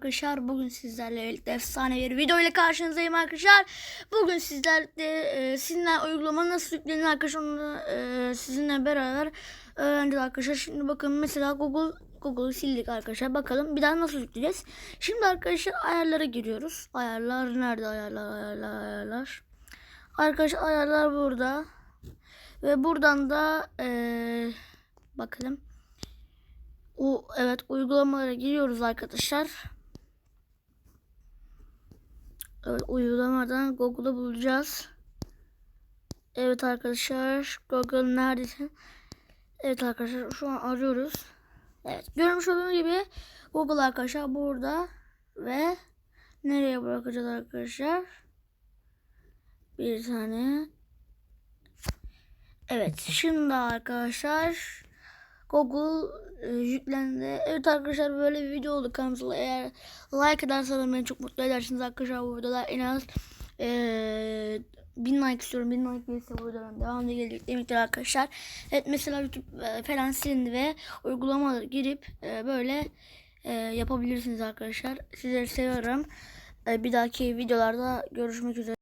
arkadaşlar. Bugün sizlerle birlikte efsane bir video ile karşınızdayım arkadaşlar. Bugün sizlerle e, sizinle uygulama nasıl yüklenir arkadaşlar onu e, sizinle beraber öğreneceğiz arkadaşlar. Şimdi bakın mesela Google Google'u sildik arkadaşlar. Bakalım bir daha nasıl yükleyeceğiz. Şimdi arkadaşlar ayarlara giriyoruz. Ayarlar nerede ayarlar ayarlar ayarlar. Arkadaşlar ayarlar burada. Ve buradan da e, bakalım. O evet uygulamalara giriyoruz arkadaşlar. Evet uygulamadan Google'ı bulacağız. Evet arkadaşlar Google neredesin? Evet arkadaşlar şu an arıyoruz. Evet görmüş olduğunuz gibi Google arkadaşlar burada ve nereye bırakacağız arkadaşlar? Bir tane. Evet şimdi arkadaşlar Google e, yüklendi. Evet arkadaşlar böyle bir video oldu kanalımıza. Eğer like ederseniz beni çok mutlu edersiniz arkadaşlar bu videolar en az e, bin like istiyorum. Bin like gelirse bu videodan devamlı gelecek demektir arkadaşlar. Evet mesela YouTube e, falan silindi ve uygulamalara girip e, böyle e, yapabilirsiniz arkadaşlar. Sizleri seviyorum. E, bir dahaki videolarda görüşmek üzere.